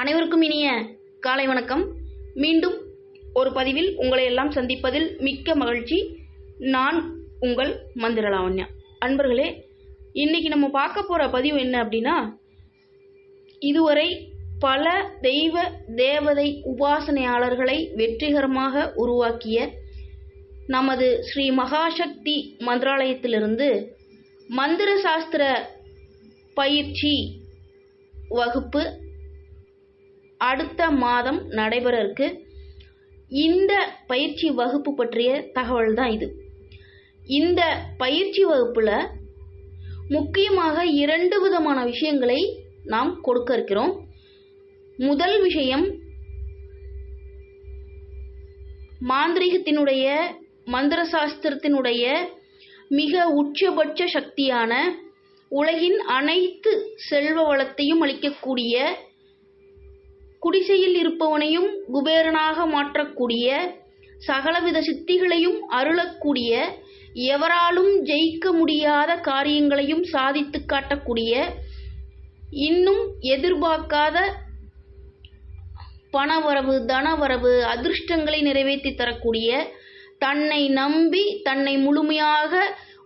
அனைவருக்கும் இனிய காலை வணக்கம். மீண்டும் ஒரு பதிவில் உங்களை எல்லாம் சந்திப்பதில் மிக்க மகிழ்ச்சி. நான் உங்கள் மந்திரலாவண்யா அன்பர்களே இன்னைக்கு நம்ம பார்க்க போகிற பதிவு என்ன அப்படின்னா இதுவரை பல தெய்வ தேவதை உபாசனையாளர்களை வெற்றிகரமாக உருவாக்கிய நமது ஸ்ரீ மகாசக்தி மந்திராலயத்திலிருந்து மந்திர சாஸ்திர பயிற்சி வகுப்பு அடுத்த மாதம் நடைபெற இருக்கு இந்த பயிற்சி வகுப்பு பற்றிய தகவல் தான் இது. இந்த பயிற்சி வகுப்பில் முக்கியமாக இரண்டு விதமான விஷயங்களை நாம் கொடுக்க இருக்கிறோம். முதல் விஷயம் மாந்திரிகத்தினுடைய மந்திர சாஸ்திரத்தினுடைய மிக உச்சபட்ச சக்தியான உலகின் அனைத்து செல்வ வளத்தையும் அளிக்கக்கூடிய குடிசையில் இருப்பவனையும் குபேரனாக மாற்றக்கூடிய சகலவித சித்திகளையும் அருளக்கூடிய எவராலும் ஜெயிக்க முடியாத காரியங்களையும் சாதித்து காட்டக்கூடிய இன்னும் எதிர்பார்க்காத பணவரவு தனவரவு அதிர்ஷ்டங்களை நிறைவேற்றி தரக்கூடிய தன்னை நம்பி தன்னை முழுமையாக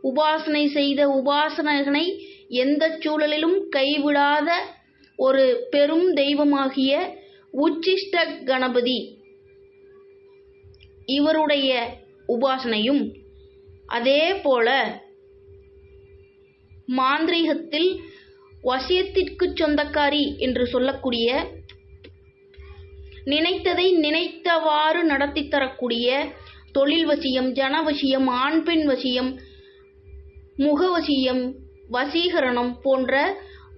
உபாசனை செய்த உபாசனகனை எந்த சூழலிலும் கைவிடாத ஒரு பெரும் தெய்வமாகிய உச்சிஷ்ட கணபதி. இவருடைய உபாசனையும் அதே போல மாந்திரீகத்தில் வசியத்திற்கு சொந்தக்காரி என்று சொல்லக்கூடிய நினைத்ததை நினைத்தவாறு நடத்தி தரக்கூடிய தொழில் வசியம் ஜனவசியம் ஆண் பெண் வசியம் முகவசியம் வசீகரணம் போன்ற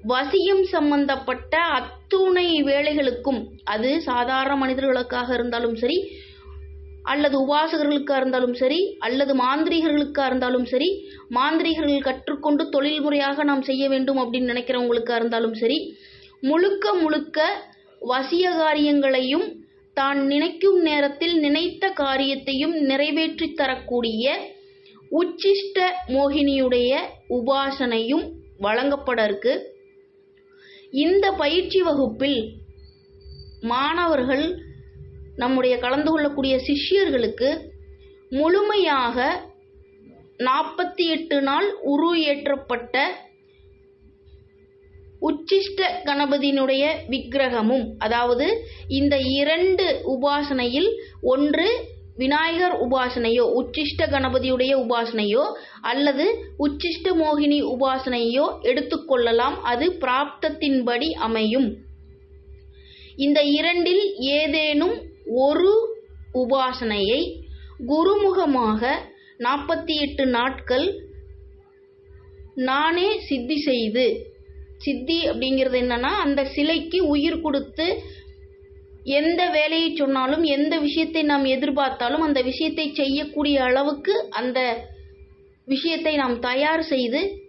வசியம் சம்பந்தப்பட்ட அத்துணை வேலைகளுக்கும் அது சாதாரண மனிதர்களுக்காக இருந்தாலும் சரி அல்லது உபாசகர்களுக்காக இருந்தாலும் சரி அல்லது மாந்திரிகர்களுக்காக இருந்தாலும் சரி மாந்திரிகர்கள் கற்றுக்கொண்டு தொழில் முறையாக நாம் செய்ய வேண்டும் அப்படின்னு நினைக்கிறவங்களுக்காக இருந்தாலும் சரி முழுக்க முழுக்க வசிய காரியங்களையும் தான் நினைக்கும் நேரத்தில் நினைத்த காரியத்தையும் நிறைவேற்றி தரக்கூடிய உச்சிஷ்ட மோகினியுடைய உபாசனையும் வழங்கப்பட இருக்குது இந்த பயிற்சி வகுப்பில் மாணவர்கள் நம்முடைய கலந்து கொள்ளக்கூடிய சிஷ்யர்களுக்கு முழுமையாக நாற்பத்தி எட்டு நாள் உரு ஏற்றப்பட்ட உச்சிஷ்ட கணபதியினுடைய விக்கிரகமும் அதாவது இந்த இரண்டு உபாசனையில் ஒன்று விநாயகர் உபாசனையோ உச்சிஷ்ட கணபதியுடைய உபாசனையோ அல்லது உச்சிஷ்ட மோகினி உபாசனையோ எடுத்துக்கொள்ளலாம் அது பிராப்தத்தின்படி அமையும். இந்த இரண்டில் ஏதேனும் ஒரு உபாசனையை குருமுகமாக நாற்பத்தி எட்டு நாட்கள் நானே சித்தி செய்து சித்தி அப்படிங்கிறது என்னன்னா அந்த சிலைக்கு உயிர் கொடுத்து எந்த வேலையை சொன்னாலும் எந்த விஷயத்தை நாம் எதிர்பார்த்தாலும் அந்த விஷயத்தை செய்யக்கூடிய அளவுக்கு அந்த விஷயத்தை நாம் தயார் செய்து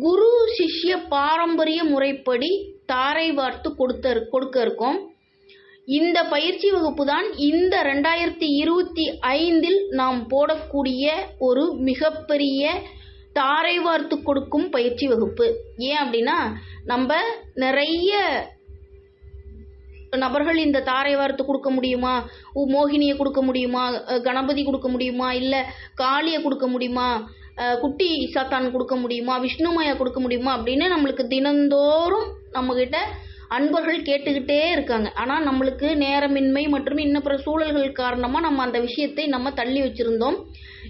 குரு சிஷ்ய பாரம்பரிய முறைப்படி தாரை வார்த்து கொடுத்த கொடுக்க இருக்கோம் இந்த பயிற்சி வகுப்பு தான் இந்த ரெண்டாயிரத்தி இருபத்தி ஐந்தில் நாம் போடக்கூடிய ஒரு மிகப்பெரிய தாரை வார்த்து கொடுக்கும் பயிற்சி வகுப்பு. ஏன் அப்படின்னா நம்ம நிறைய நபர்கள் இந்த தாரை வார்த்து கொடுக்க முடியுமா? உ- மோகினியை கொடுக்க முடியுமா? கணபதி கொடுக்க முடியுமா? இல்லை காளியை கொடுக்க முடியுமா? குட்டி சாத்தான் கொடுக்க முடியுமா? விஷ்ணுமாயா கொடுக்க முடியுமா? அப்படின்னு நம்மளுக்கு தினந்தோறும் நம்மக்கிட்ட அன்பர்கள் கேட்டுக்கிட்டே இருக்காங்க. ஆனால் நம்மளுக்கு நேரமின்மை மற்றும் இன்னும் பிற சூழல்கள் காரணமாக நம்ம அந்த விஷயத்தை நம்ம தள்ளி வச்சிருந்தோம்.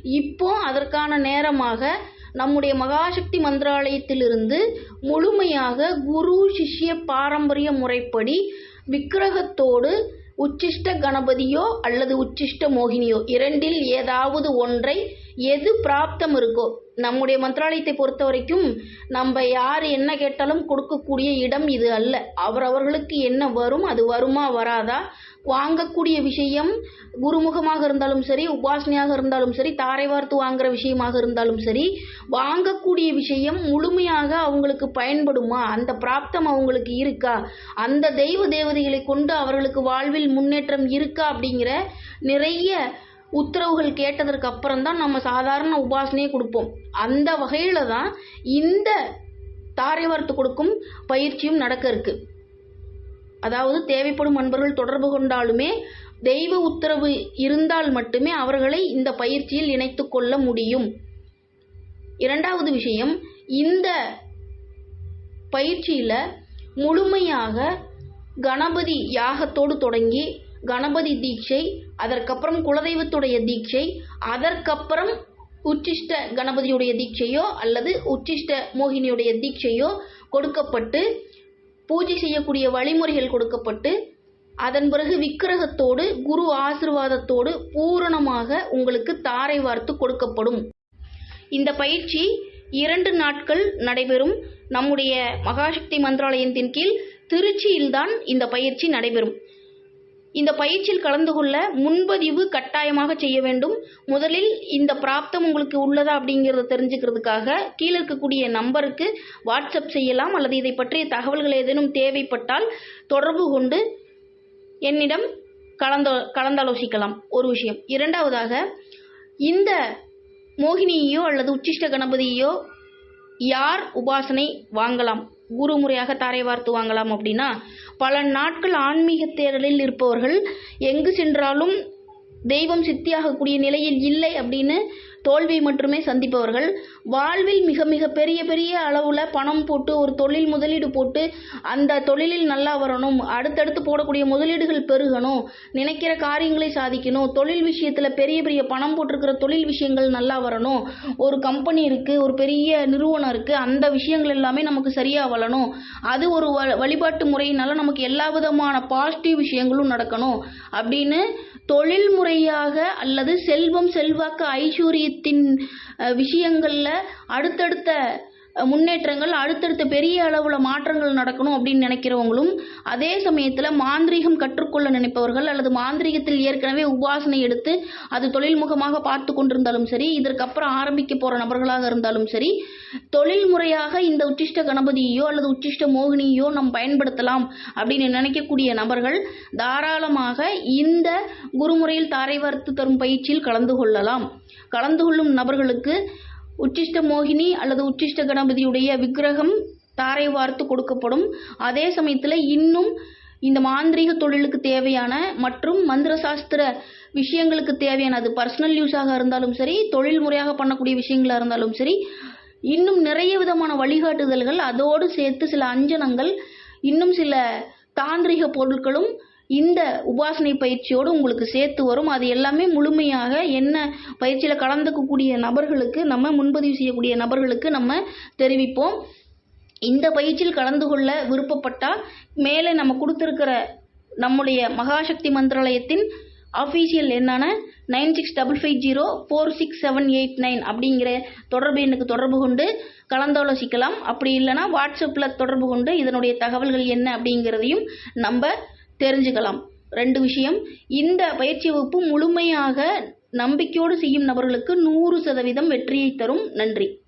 இப்போ அதற்கான நேரமாக நம்முடைய மகாசக்தி மந்திராலயத்திலிருந்து முழுமையாக குரு சிஷ்ய பாரம்பரிய முறைப்படி விக்கிரகத்தோடு உச்சிஷ்ட கணபதியோ அல்லது உச்சிஷ்ட மோகினியோ இரண்டில் ஏதாவது ஒன்றை எது பிராப்தம் இருக்கோ நம்முடைய மந்திராலயத்தை பொறுத்த வரைக்கும் நம்ம யார் என்ன கேட்டாலும் கொடுக்கக்கூடிய இடம் இது அல்ல. அவரவர்களுக்கு என்ன வரும் அது வருமா வராதா? வாங்கக்கூடிய விஷயம் குருமுகமாக இருந்தாலும் சரி உபாசனையாக இருந்தாலும் சரி தாரை வார்த்து வாங்குற விஷயமாக இருந்தாலும் சரி வாங்கக்கூடிய விஷயம் முழுமையாக அவங்களுக்கு பயன்படுமா? அந்த பிராப்தம் அவங்களுக்கு இருக்கா? அந்த தெய்வ தேவதைகளை கொண்டு அவர்களுக்கு வாழ்வில் முன்னேற்றம் இருக்கா அப்படிங்கிற நிறைய உத்தரவுகள் கேட்டதற்கு அப்புறம் தான் நம்ம சாதாரண உபாசனையே கொடுப்போம். அந்த வகையில் தான் இந்த தாரை வார்த்து கொடுக்கும் பயிற்சியும் நடக்க இருக்கு. அதாவது தேவைப்படும் அன்பர்கள் தொடர்பு கொண்டாலுமே தெய்வ உத்தரவு இருந்தால் மட்டுமே அவர்களை இந்த பயிற்சியில் இணைத்து கொள்ள முடியும். இரண்டாவது விஷயம் இந்த பயிற்சியில் முழுமையாக கணபதி யாகத்தோடு தொடங்கி கணபதி தீட்சை அதற்கப்புறம் குலதெய்வத்துடைய தீட்சை அதற்கப்புறம் உச்சிஷ்ட கணபதியுடைய தீட்சையோ அல்லது உச்சிஷ்ட மோகினியுடைய தீட்சையோ கொடுக்கப்பட்டு பூஜை செய்யக்கூடிய வழிமுறைகள் கொடுக்கப்பட்டு அதன் பிறகு விக்கிரகத்தோடு குரு ஆசிர்வாதத்தோடு பூரணமாக உங்களுக்கு தாரை வார்த்து கொடுக்கப்படும். இந்த பயிற்சி இரண்டு நாட்கள் நடைபெறும். நம்முடைய மகாசக்தி மந்திராலயத்தின் கீழ் திருச்சியில்தான் இந்த பயிற்சி நடைபெறும். இந்த பயிற்சியில் கலந்து கொள்ள முன்பதிவு கட்டாயமாக செய்ய வேண்டும். முதலில் இந்த பிராப்தம் உங்களுக்கு உள்ளதா அப்படிங்கிறத தெரிஞ்சுக்கிறதுக்காக கீழே இருக்கக்கூடிய நம்பருக்கு வாட்ஸ்அப் செய்யலாம். அல்லது இதை பற்றிய தகவல்கள் ஏதேனும் தேவைப்பட்டால் தொடர்பு கொண்டு என்னிடம் கலந்தோ கலந்தாலோசிக்கலாம். ஒரு விஷயம். இரண்டாவதாக இந்த மோகினியையோ அல்லது உச்சிஷ்ட கணபதியோ யார் உபாசனை வாங்கலாம்? குரு முறையாக தாரை வார்த்து வாங்கலாம் அப்படின்னா பல நாட்கள் ஆன்மீக தேடலில் இருப்பவர்கள் எங்கு சென்றாலும் தெய்வம் சித்தியாகக்கூடிய நிலையில் இல்லை அப்படின்னு தோல்வி மட்டுமே சந்திப்பவர்கள். வாழ்வில் மிக மிக பெரிய பெரிய அளவில் பணம் போட்டு ஒரு தொழில் முதலீடு போட்டு அந்த தொழிலில் நல்லா வரணும் அடுத்தடுத்து போடக்கூடிய முதலீடுகள் பெருகணும் நினைக்கிற காரியங்களை சாதிக்கணும் தொழில் விஷயத்தில் பெரிய பெரிய பணம் போட்டிருக்கிற தொழில் விஷயங்கள் நல்லா வரணும் ஒரு கம்பெனி இருக்குது ஒரு பெரிய நிறுவனம் இருக்குது அந்த விஷயங்கள் எல்லாமே நமக்கு சரியாக வளரணும் அது ஒரு வ வழிபாட்டு முறையினால நமக்கு எல்லா விதமான பாசிட்டிவ் விஷயங்களும் நடக்கணும் அப்படின்னு தொழில் முறையாக அல்லது செல்வம் செல்வாக்கு ஐஸ்வர்யத்தின் விஷயங்களில் அடுத்தடுத்த முன்னேற்றங்கள் அடுத்தடுத்த பெரிய அளவில் மாற்றங்கள் நடக்கணும் அப்படின்னு நினைக்கிறவங்களும் அதே சமயத்தில் மாந்திரீகம் கற்றுக்கொள்ள நினைப்பவர்கள் அல்லது மாந்திரீகத்தில் ஏற்கனவே உபாசனை எடுத்து அது தொழில்முகமாக பார்த்து கொண்டிருந்தாலும் சரி இதற்கப்புறம் ஆரம்பிக்க போகிற நபர்களாக இருந்தாலும் சரி தொழில் முறையாக இந்த உச்சிஷ்ட கணபதியோ அல்லது உச்சிஷ்ட மோகினியோ நாம் பயன்படுத்தலாம் அப்படின்னு நினைக்கக்கூடிய நபர்கள் தாராளமாக இந்த குருமுறையில் தாரை வார்த்து தரும் பயிற்சியில் கலந்து கொள்ளலாம். கலந்து கொள்ளும் நபர்களுக்கு உச்சிஷ்ட மோகினி அல்லது உச்சிஷ்ட கணபதியுடைய விக்கிரகம் தாரை வார்த்து கொடுக்கப்படும். அதே சமயத்தில் இன்னும் இந்த மாந்திரீக தொழிலுக்கு தேவையான மற்றும் மந்திர சாஸ்திர விஷயங்களுக்கு தேவையான அது பர்சனல் யூஸாக இருந்தாலும் சரி தொழில் முறையாக பண்ணக்கூடிய விஷயங்களாக இருந்தாலும் சரி இன்னும் நிறைய விதமான வழிகாட்டுதல்கள் அதோடு சேர்த்து சில அஞ்சனங்கள் இன்னும் சில தாந்திரிக பொருட்களும் இந்த உபாசனை பயிற்சியோடு உங்களுக்கு சேர்த்து வரும். அது எல்லாமே முழுமையாக என்ன பயிற்சியில் கலந்துக்கக்கூடிய நபர்களுக்கு நம்ம முன்பதிவு செய்யக்கூடிய நபர்களுக்கு நம்ம தெரிவிப்போம். இந்த பயிற்சியில் கலந்து கொள்ள விருப்பப்பட்டால் மேலே நம்ம கொடுத்துருக்கிற நம்முடைய மகாசக்தி மந்திராலயத்தின் ஆஃபீஷியல் எண்ணான nine six double five zero four six seven eight nine அப்படிங்கிற தொடர்பு எண்ணுக்கு தொடர்பு கொண்டு கலந்தாலோசிக்கலாம். அப்படி இல்லைன்னா வாட்ஸ்அப்பில் தொடர்பு கொண்டு இதனுடைய தகவல்கள் என்ன அப்படிங்கிறதையும் நம்ம தெரிஞ்சுக்கலாம். ரெண்டு விஷயம் இந்த பயிற்சி வகுப்பு முழுமையாக நம்பிக்கையோடு செய்யும் நபர்களுக்கு நூறு சதவீதம் வெற்றியை தரும். நன்றி.